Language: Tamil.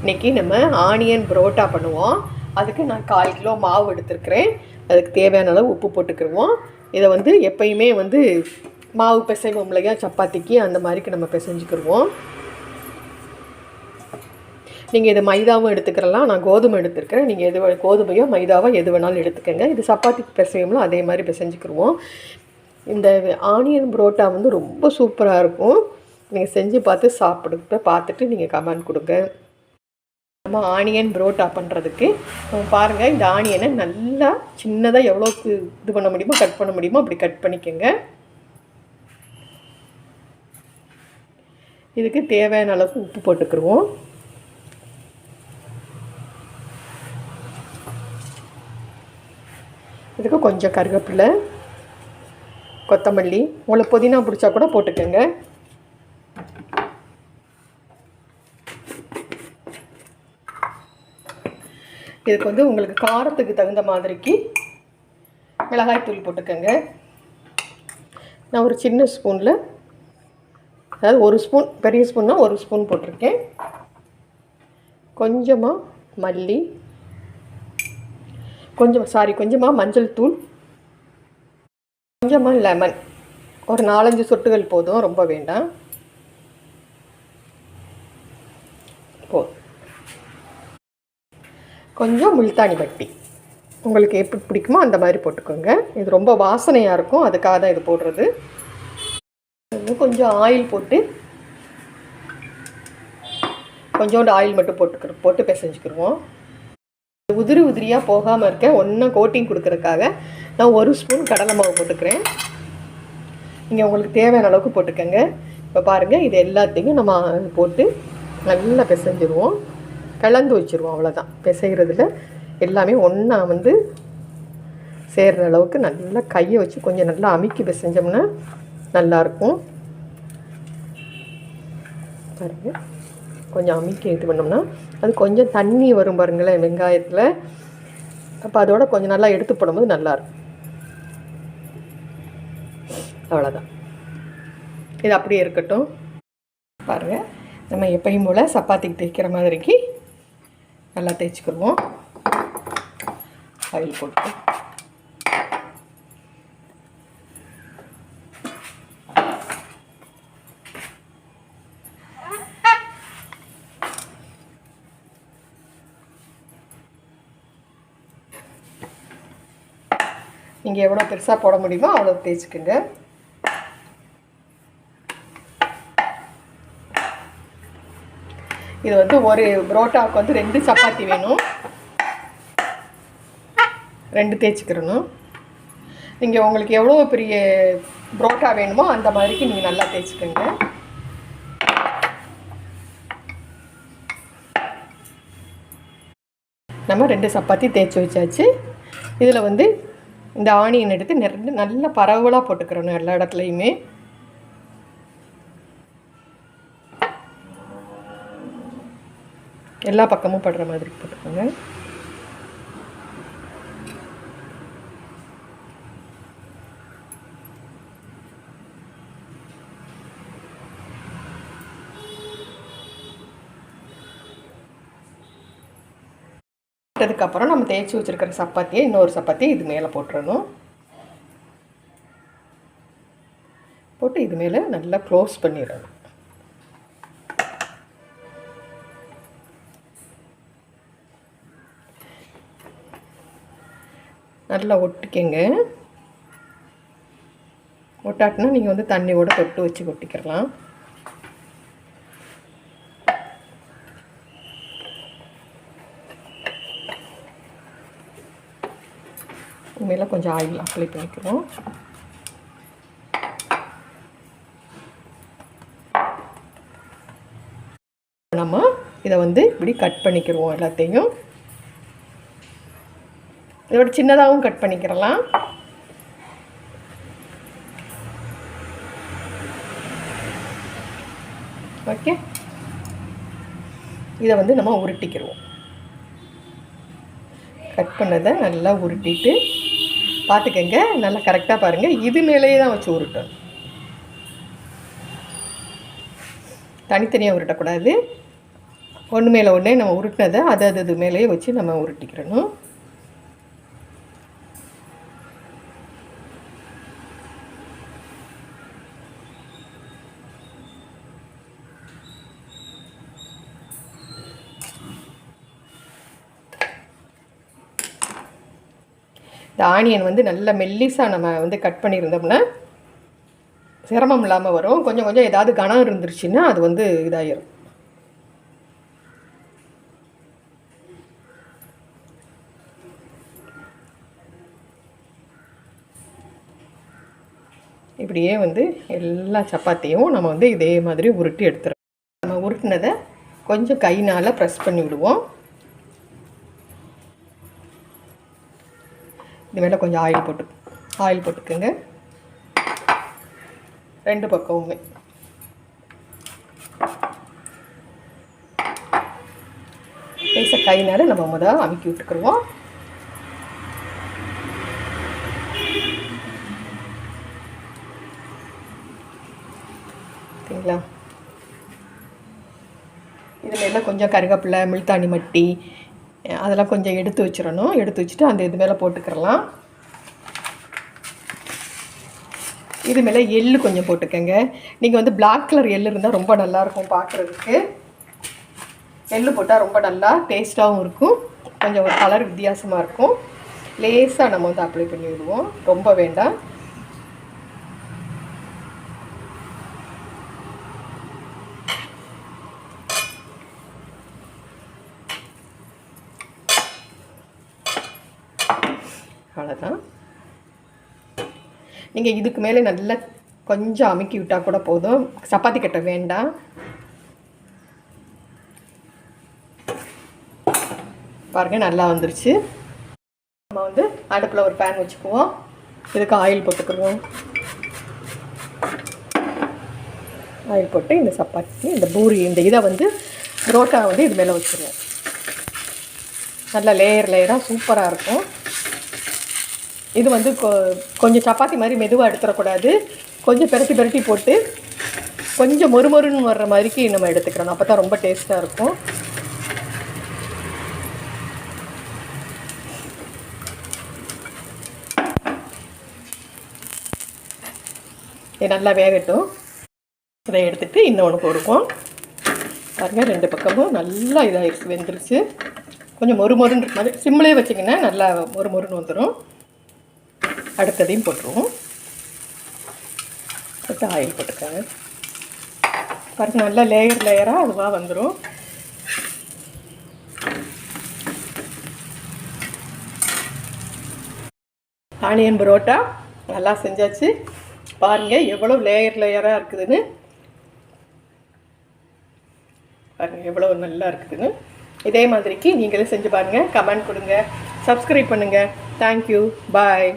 இன்றைக்கி நம்ம ஆனியன் புரோட்டா பண்ணுவோம். அதுக்கு நான் கால் கிலோ மாவு எடுத்துருக்கிறேன். அதுக்கு தேவையான அளவு உப்பு போட்டுக்கிடுவோம் இதை வந்து எப்பயுமே வந்து மாவு பிசைவோம் இல்லையா? சப்பாத்திக்கு அந்த மாதிரிக்கு நம்ம பிசைஞ்சுக்கிடுவோம் நீங்கள் இது மைதாவும் எடுத்துக்கிறலாம் நான் கோதுமை எடுத்துருக்கிறேன். நீங்கள் எது கோதுமையோ மைதாவோ எது வேணாலும் எடுத்துக்கோங்க. இது சப்பாத்திக்கு பிசையும்ல அதே மாதிரி பிசைஞ்சுக்கிடுவோம் இந்த ஆனியன் புரோட்டா வந்து ரொம்ப சூப்பராக இருக்கும். நீங்கள் செஞ்சு பார்த்து சாப்பிடுங்க பார்த்துட்டு நீங்கள் கமெண்ட் கொடுங்க. நம்ம ஆனியன் புரோட்டா பண்ணுறதுக்கு பாருங்கள் இந்த ஆனியனை நல்லா சின்னதாக எவ்வளோக்கு இது பண்ண முடியுமோ கட் பண்ண முடியுமோ அப்படி கட் பண்ணிக்கோங்க. இதுக்கு தேவையான அளவுக்கு உப்பு போட்டுக்கிடுவோம் இதுக்கு கொஞ்சம் கருவேப்பிலை கொத்தமல்லி உங்களுக்கு புதினா பிடிச்சா கூட போட்டுக்கோங்க. இதுக்கு வந்து உங்களுக்கு காரத்துக்கு தகுந்த மாதிரிக்கு மிளகாய்த்தூள் போட்டுக்கோங்க. நான் ஒரு சின்ன ஸ்பூனில் அதாவது ஒரு ஸ்பூன் பெரிய ஸ்பூன்னா ஒரு ஸ்பூன் போட்டிருக்கேன். கொஞ்சமாக மல்லி கொஞ்சம் சாரி கொஞ்சமாக மஞ்சள் தூள் கொஞ்சமாக லெமன் ஒரு நாலஞ்சு சொட்டுகள் போதும் ரொம்ப வேண்டாம் போதும் கொஞ்சம் முல்தானி பட்டி. உங்களுக்கு எப்படி பிடிக்குமோ அந்த மாதிரி போட்டுக்கோங்க. இது ரொம்ப வாசனையாக இருக்கும். அதுக்காக தான் இது போடுறது. கொஞ்சம் ஆயில் போட்டு கொஞ்சோண்டு ஆயில் மட்டும் போட்டுக்கிற போட்டு பிசைஞ்சுக்கிடுவோம் உதிரி உதிரியாக போகாமல் இருக்க ஒன்றும் கோட்டிங் கொடுக்கறதுக்காக நான் ஒரு ஸ்பூன் கடலை மாவு போட்டுக்கிறேன். நீங்கள் உங்களுக்கு தேவையான அளவுக்கு போட்டுக்கோங்க. இப்போ பாருங்கள் இது எல்லாத்தையும் நம்ம போட்டு நல்லா பிசைஞ்சிடுவோம் கலந்து வச்சுருவோம் அவ்வளோதான் பிசைகிறதுல எல்லாமே ஒன்றா வந்து சேர்கிற அளவுக்கு நல்லா கையை வச்சு கொஞ்சம் நல்லா அமுக்கி பிசைஞ்சோம்னா நல்லாயிருக்கும் பாருங்கள் கொஞ்சம் அமுக்கி இது பண்ணோம்னா அது கொஞ்சம் தண்ணி வரும் பாருங்களேன் வெங்காயத்தில். அப்போ அதோட கொஞ்சம் நல்லா எடுத்து போடும்போது நல்லாயிருக்கும் அவ்வளோதான் இது அப்படியே இருக்கட்டும். பாருங்கள் நம்ம எப்பயும் போல் சப்பாத்திக்கு தேய்க்கிற மாதிரிக்கு நல்லா தேய்ச்சிக்கிடுவோம் ஆயில் போட்டு. நீங்கள் எவ்வளோ பெருசாக போட முடியுமோ அவ்வளோ தேய்ச்சிக்கோங்க. இது வந்து ஒரு புரோட்டாவுக்கு வந்து ரெண்டு சப்பாத்தி வேணும். ரெண்டு தேய்ச்சிக்கிறணும். நீங்கள் உங்களுக்கு எவ்வளோ பெரிய புரோட்டா வேணுமோ அந்த மாதிரிக்கு நீங்கள் நல்லா தேய்ச்சிக்கோங்க. நம்ம ரெண்டு சப்பாத்தி தேய்ச்சி வச்சாச்சு. இதில் வந்து இந்த ஆனியன் எடுத்து நிறைய நல்லா பரவலாக போட்டுக்கிறணும் எல்லா இடத்துலையுமே. எல்லா பக்கமும் படுற மாதிரி போட்டுக்கோங்க. அதுக்கப்புறம் நம்ம தேய்ச்சி வச்சுருக்கிற சப்பாத்தியை இன்னொரு சப்பாத்தியை இது மேலே போட்டுறணும். போட்டு இது மேலே நல்லா க்ளோஸ் பண்ணிடணும். நல்லா ஒட்டிக்கங்க. ஒட்டாட்டினா நீங்கள் வந்து தண்ணியோட தொட்டு வச்சு ஒட்டிக்கிறலாம் மேலே கொஞ்சம் ஆயில் அப்ளை பண்ணிக்கிறோம் நம்ம இதை வந்து இப்படி கட் பண்ணிக்கிடுவோம் எல்லாத்தையும். இதோட சின்னதாகவும் கட் பண்ணிக்கிறலாம். ஓகே. இதை வந்து நம்ம உருட்டிக்கிடுவோம் கட் பண்ணதை நல்லா உருட்டிட்டு பார்த்துக்கங்க நல்லா கரெக்டாக பாருங்கள் இது மேலேயே தான் வச்சு உருட்டணும். தனித்தனியாக உருட்டக்கூடாது. ஒன்று மேலே ஒன்றே நம்ம உருட்டினதை அது அது அது மேலேயே வச்சு நம்ம உருட்டிக்கிறணும். இந்த ஆனியன் வந்து நல்ல மெல்லிஸாக நம்ம வந்து கட் பண்ணியிருந்தோம்னா சிரமம் இல்லாமல் வரும். கொஞ்சம் கொஞ்சம் ஏதாவது கனம் இருந்துருச்சுன்னா அது வந்து இதாயிரும். இப்படியே வந்து எல்லா சப்பாத்தியும் நம்ம வந்து இதே மாதிரி உருட்டி எடுத்துறோம். நம்ம உருட்டினதை கொஞ்சம் கைனால் ப்ரெஸ் பண்ணி விடுவோம் இது மேலே கொஞ்சம் ஆயில் போட்டு ஆயில் போட்டுக்கோங்க. ரெண்டு பக்கமுமே. லேசாக கையினால நம்ம முதல் அமுக்கி விட்டுக்குருவோம். சரிங்களா இதில் எல்லாம் கொஞ்சம் கருவேப்பிலை மில்தாணி மட்டி அதெல்லாம் கொஞ்சம் எடுத்து வச்சிடணும். எடுத்து வச்சுட்டு அந்த இது மேலே போட்டுக்கிறலாம். இது மேலே எள்ளு கொஞ்சம் போட்டுக்கோங்க. நீங்கள் வந்து பிளாக் கலர் எள்ளு இருந்தால் ரொம்ப நல்லாயிருக்கும் பார்க்குறதுக்கு. எள்ளு போட்டால் ரொம்ப நல்லா டேஸ்ட்டாகவும் இருக்கும். கொஞ்சம் ஒரு கலர் வித்தியாசமாக இருக்கும். லேசாக நம்ம வந்து அப்ளை பண்ணி விடுவோம் ரொம்ப வேண்டாம். அவ்வளோதான் நீங்கள் இதுக்கு மேலே நல்லா கொஞ்சம் அமுக்கி விட்டால் கூட போதும். சப்பாத்தி கட்ட வேண்டாம். பாருங்கள் நல்லா வந்துருச்சு. நம்ம வந்து அடுப்பில் ஒரு பேன் வச்சுக்குவோம். இதுக்கு ஆயில் போட்டுக்குருவோம் ஆயில் போட்டு இந்த சப்பாத்தி இந்த பூரி இந்த இதை வந்து புரோட்டா வந்து இது மேலே வச்சுருவோம். நல்லா லேயர் லேயராக சூப்பராக இருக்கும். இது வந்து கொஞ்சம் சப்பாத்தி மாதிரி மெதுவாக எடுத்துடக்கூடாது கொஞ்சம் பெரட்டி பெரட்டி போட்டு கொஞ்சம் மொறுமொறுன்னு வர்ற மாதிரிக்கு நம்ம எடுத்துக்கிறோம் அப்போ தான் ரொம்ப டேஸ்ட்டாக இருக்கும். இது நல்லா வேகட்டும். இதை எடுத்துகிட்டு இன்னொன்று போடுவோம் பாருங்கள் ரெண்டு பக்கமும் நல்லா இதாகிடுச்சு வெந்துருச்சு. கொஞ்சம் மொறு மொறுன்னு மாதிரி சிம்மிலே வச்சிங்கன்னா நல்லா மொறு மொறுன்னு வந்துடும் அடுத்ததையும் போட்டுருவோம். அடுத்து ஆயில் போட்டுக்காங்க. பாருங்க நல்லா லேயர் லேயராக அதுவாக வந்துடும் ஆனியன் பரோட்டா நல்லா செஞ்சாச்சு. பாருங்கள் எவ்வளோ லேயர் லேயராக இருக்குதுன்னு. பாருங்கள் எவ்வளோ நல்லா இருக்குதுன்னு. இதே மாதிரிக்கு நீங்களும் செஞ்சு பாருங்கள் கமெண்ட் கொடுங்க. சப்ஸ்கிரைப் பண்ணுங்கள் தேங்க்யூ பாய்